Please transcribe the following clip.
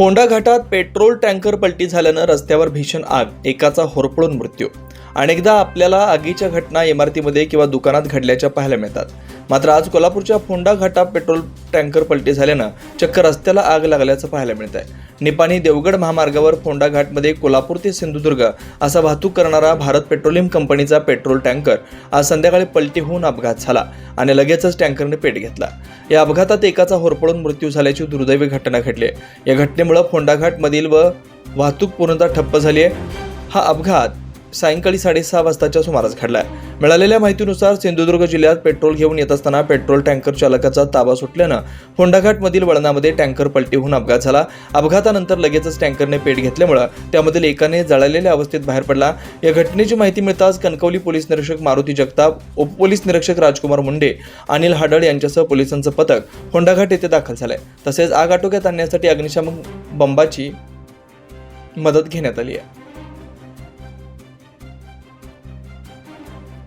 फोंडा घाटात petrol tanker पलटी झाल्यानं रस्त्यावर भीषण आग एकाचा होरपळून मृत्यू अनेकदा आपल्याला आगीच्या घटना इमारतीमध्ये किंवा दुकानात घडल्याच्या पाहायला मिळतात. मात्र आज कोल्हापूरच्या फोंडा घाटा पेट्रोल टँकर पलटी झाल्यानं चक्क रस्त्याला आग लागल्याचं पाहायला मिळत आहे निपाणी देवगड महामार्गावर फोंडा घाटमध्ये कोल्हापूर ते सिंधुदुर्ग असा वाहतूक करणारा भारत पेट्रोलियम कंपनीचा पेट्रोल टँकर आज संध्याकाळी पलटी होऊन अपघात झाला आणि लगेचच टँकरने पेट घेतला. या अपघातात एकाचा होरपळून मृत्यू झाल्याची दुर्दैवी घटना घडली आहे. या घटनेमुळे फोंडाघाटमधील व वाहतूक पूर्णतः ठप्प झाली आहे. हा अपघात सायंकाळी साडेसहा वाजताच्या सुमारास घडला मिळालेल्या माहितीनुसार सिंधुदुर्ग जिल्ह्यात पेट्रोल घेऊन येत असताना पेट्रोल टँकर चालकाचा ताबा सुटल्यानं होंडाघाटमधील वळणामध्ये टँकर पलटी होऊन अपघात झाला. अपघातानंतर लगेचच टँकरने पेट घेतल्यामुळं त्यामधील एकाने जळालेल्या अवस्थेत बाहेर पडला. या घटनेची माहिती मिळताच कणकवली पोलीस निरीक्षक मारुती जगताप उपपोलीस निरीक्षक राजकुमार मुंडे अनिल हाडळ यांच्यासह पोलिसांचं पथक होंडाघाट येथे दाखल झालंय. तसेच आग आटोक्यात आणण्यासाठी अग्निशामक बंबाची मदत घेण्यात आली आहे.